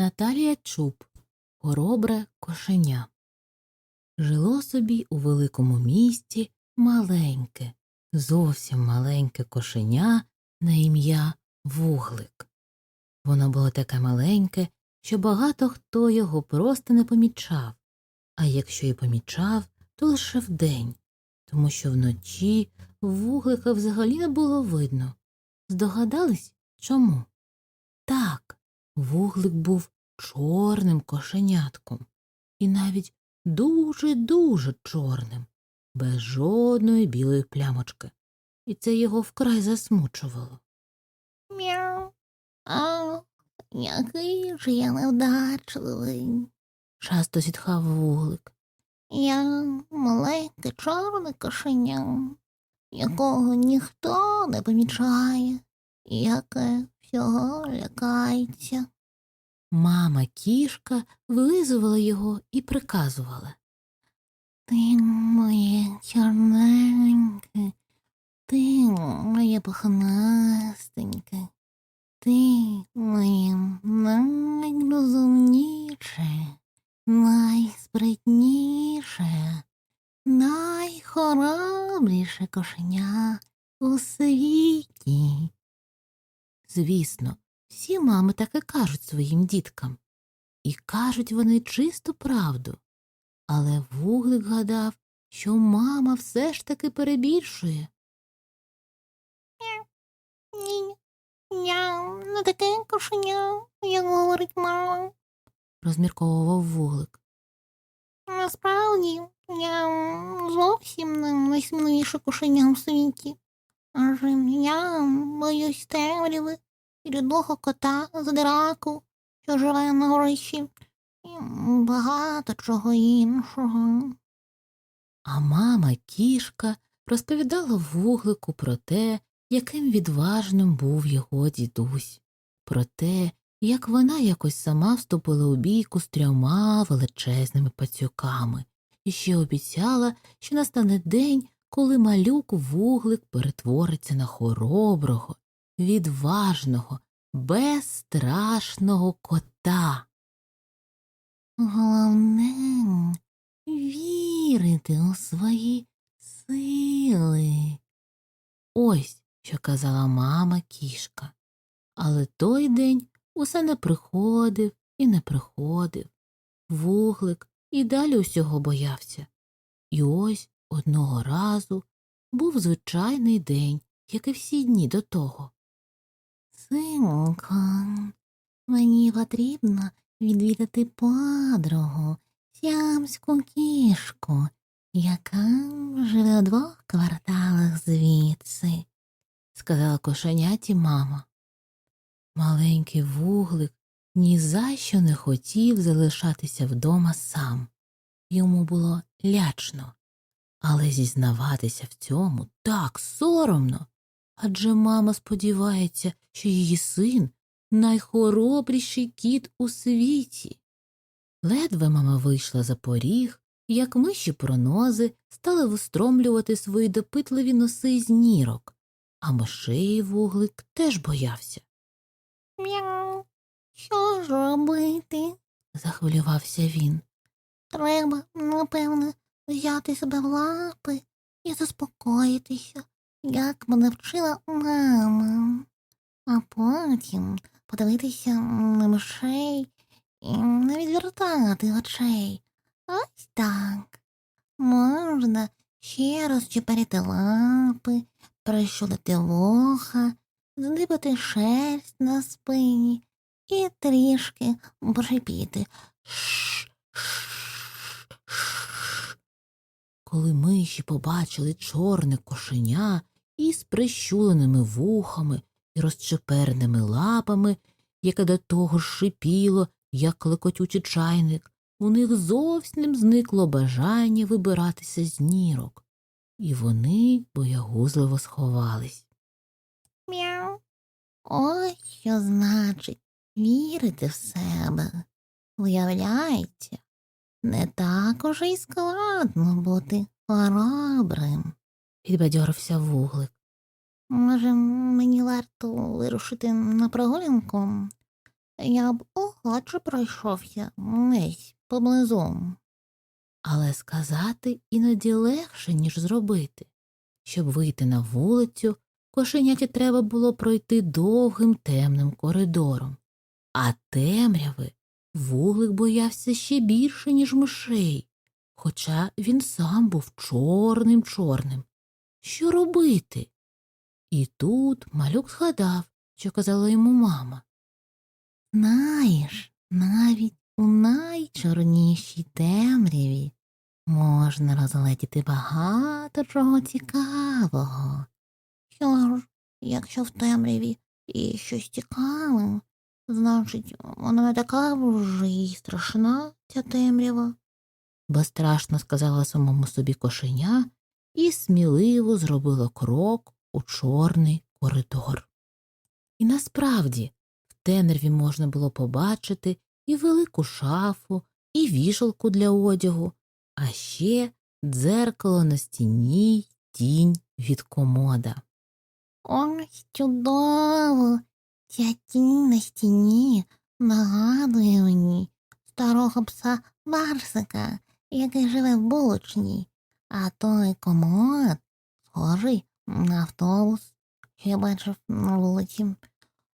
Наталія Чуб Хоробре кошеня. Жило собі у великому місті маленьке, зовсім маленьке кошеня на ім'я Вуглик. Воно було таке маленьке, що багато хто його просто не помічав, а якщо й помічав, то лише вдень, тому що вночі вуглика взагалі не було видно. Здогадались, чому? Вуглик був чорним кошенятком, і навіть дуже-дуже чорним, без жодної білої плямочки, і це його вкрай засмучувало. Мяу. А, який ж я невдачливий. Часто зітхав вуглик. Я маленьке чорне кошеня, якого ніхто не помічає, яке всього лякається. Мама кішка вилизувала його і приказувала. Ти моє чорненьке, ти моє пухнастеньке, ти моє найрозумніше, найспритніше, найхоробріше кошеня у світі. Звісно, всі мами так і кажуть своїм діткам. І кажуть вони чисту правду. Але вуглик гадав, що мама все ж таки перебільшує. Ні, я не таке кошеня, як говорить мама. розмірковував вуглик. Насправді, я зовсім не найсміливіше кошеня у світі. Адже я боюсь темряви і рідного кота з драку, що живе на горищі, і багато чого іншого. А мама кішка розповідала вуглику про те, яким відважним був його дідусь, про те, як вона якось сама вступила у бійку з трьома величезними пацюками, і ще обіцяла, що настане день, коли малюк вуглик перетвориться на хороброго, відважного, безстрашного кота. Головне вірити у свої сили. Ось що казала мама кішка. Але той день усе не приходив і не приходив. Вуглик і далі усього боявся. І ось одного разу був звичайний день, як і всі дні до того. Синку, мені потрібно відвідати подругу, сямську кішку, яка живе у двох кварталах звідси. сказала кошеняті мама. Маленький вуглик ні за що не хотів залишатися вдома сам. Йому було лячно, але зізнаватися в цьому так соромно. Адже мама сподівається, що її син найхоробріший кіт у світі. Ледве мама вийшла за поріг, як миші пронози стали вистромлювати свої допитливі носи з нірок, а мишей вуглик теж боявся. Мяу. Що ж робити? захвилювався він. Треба, напевне, взяти себе в лапи і заспокоїтися, як мене вчила мама, а потім подивитися на мишей і не відвертати очей. Ось так. Можна ще раз чепарити лапи, прищулити вуха, здибати шерсть на спині і трішки прошипіти. Шш, миші побачили чорне кошеня із прищуленими вухами і розчеперними лапами, яке до того шипіло, як клекотючий чайник, у них зовсім зникло бажання вибиратися з нірок, і вони боягузливо сховались. Мяу. Ось що значить вірити в себе. Виявляється, не так уже й складно бути хоробрим. Підбадьорився вуглик. Може, мені варто вирушити на прогулянку? Я б Хоче пройшовся десь поблизу. Але сказати іноді легше, ніж зробити. Щоб вийти на вулицю, кошеняті треба було пройти довгим темним коридором, а темряви вуглик боявся ще більше, ніж мишей, хоча він сам був чорним чорним. Що робити? І тут малюк згадав, що казала йому мама. Знаєш, навіть у найчорнішій темряві можна розгледіти багато чого цікавого. Що ж, якщо в темряві і щось цікаве, значить, вона не така вже й страшна, ця темрява. Безстрашно сказала самому собі кошеня і сміливо зробила крок у чорний коридор. І насправді в темряві можна було побачити і велику шафу, і вішалку для одягу, а ще дзеркало на стіні й тінь від комода. Ось чудово. Ця тінь на стіні нагадує мені старого пса Барсика, який живе в булочній, а той комод схожий на автобус, що я бачив на вулиці.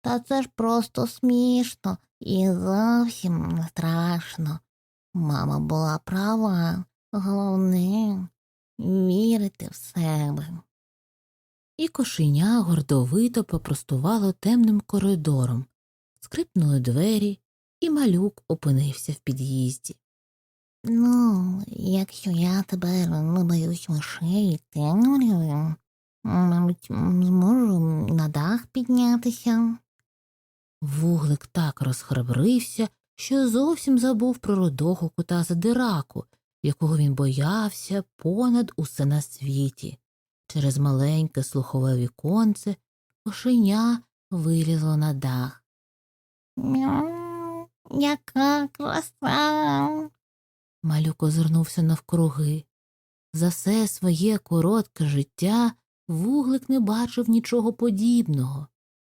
Та це ж просто смішно і зовсім не страшно. Мама була права, головне вірити в себе. І кошеня гордовито попростувало темним коридором, скрипнули двері, і малюк опинився в під'їзді. Ну, якщо я не боюсь мишей і темряви, мабуть, зможу на дах піднятися. Вуглик так розхрабрився, що зовсім забув про рудого кота задираку, якого він боявся понад усе на світі. Через маленьке слухове віконце кошеня вилізло на дах. Мяу, яка краса. Малюк озирнувся навкруги. За все своє коротке життя вуглик не бачив нічого подібного.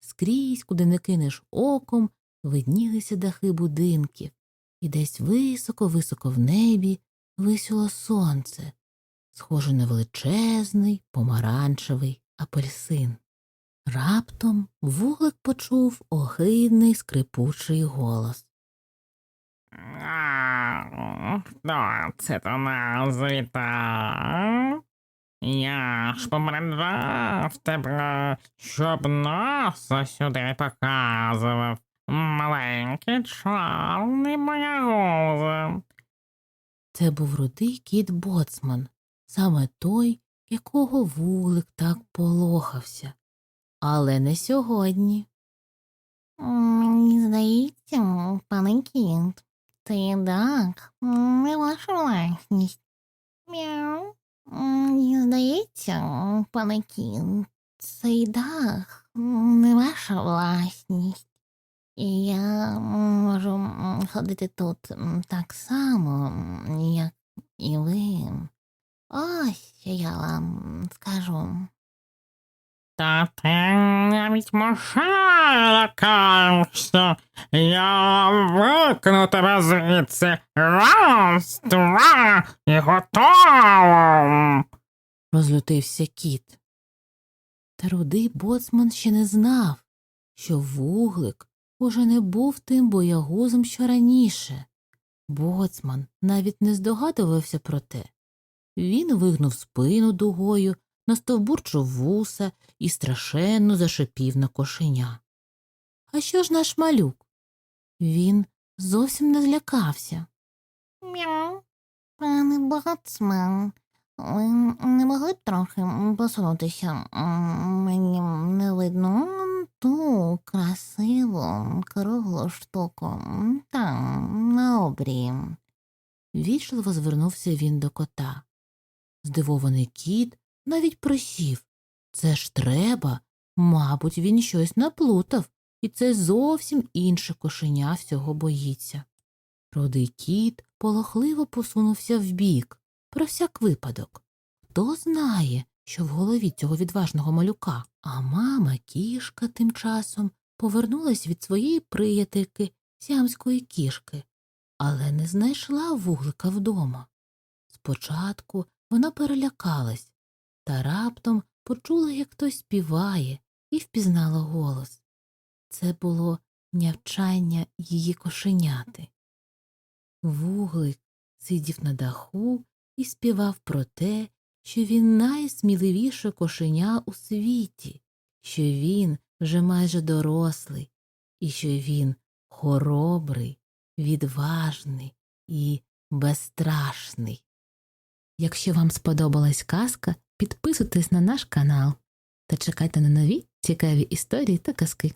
Скрізь, куди не кинеш оком, виднілися дахи будинків, і десь високо-високо в небі висіло сонце, схоже на величезний помаранчевий апельсин. Раптом вуглик почув огидний скрипучий голос. Хто це до нас завітав? Я ж попереджав тебе, щоб носа сюди показував. Маленький чорний боягуз. Це був рудий кіт боцман, саме той, якого вуглик так полохався. Але не сьогодні. Мені здається, пане кіт, цей дах не ваша власність. Мяу. Мені здається, пане кіт, цей дах не ваша власність. І я можу м, ходити тут м, так само, м, як і ви. Ось що я вам скажу. Та ти навіть мошай лякаєшся. Я викину тебе звідси. Раз, два і готово. розлютився кіт. Та рудий боцман ще не знав, що вуглик уже не був тим боягузом, що раніше. Боцман навіть не здогадувався про те. Він вигнув спину дугою, настовбурчив вуса і страшенно зашипів на кошеня. А що ж наш малюк? Він зовсім не злякався. Мяу. Пане Боцман, ви не могли б трохи посунутися? Мені не видно ту красиву круглу штуку там, на обрії. Вічливо звернувся він до кота. Здивований кіт навіть просів. Це ж треба. Мабуть, він щось наплутав, і це зовсім інше кошеня всього боїться. Рудий кіт полохливо посунувся вбік, про всяк випадок. Хто знає, що в голові цього відважного малюка, а мама кішка тим часом повернулась від своєї приятельки сіамської кішки, але не знайшла вуглика вдома. Спочатку вона перелякалась, та раптом почула, як хтось співає, і впізнала голос. Це було нявчання її кошеняти. Вуглик сидів на даху і співав про те, що він найсміливіше кошеня у світі, що він вже майже дорослий, і що він хоробрий, відважний і безстрашний. Якщо вам сподобалась казка, підписуйтесь на наш канал та чекайте на нові цікаві історії та казки.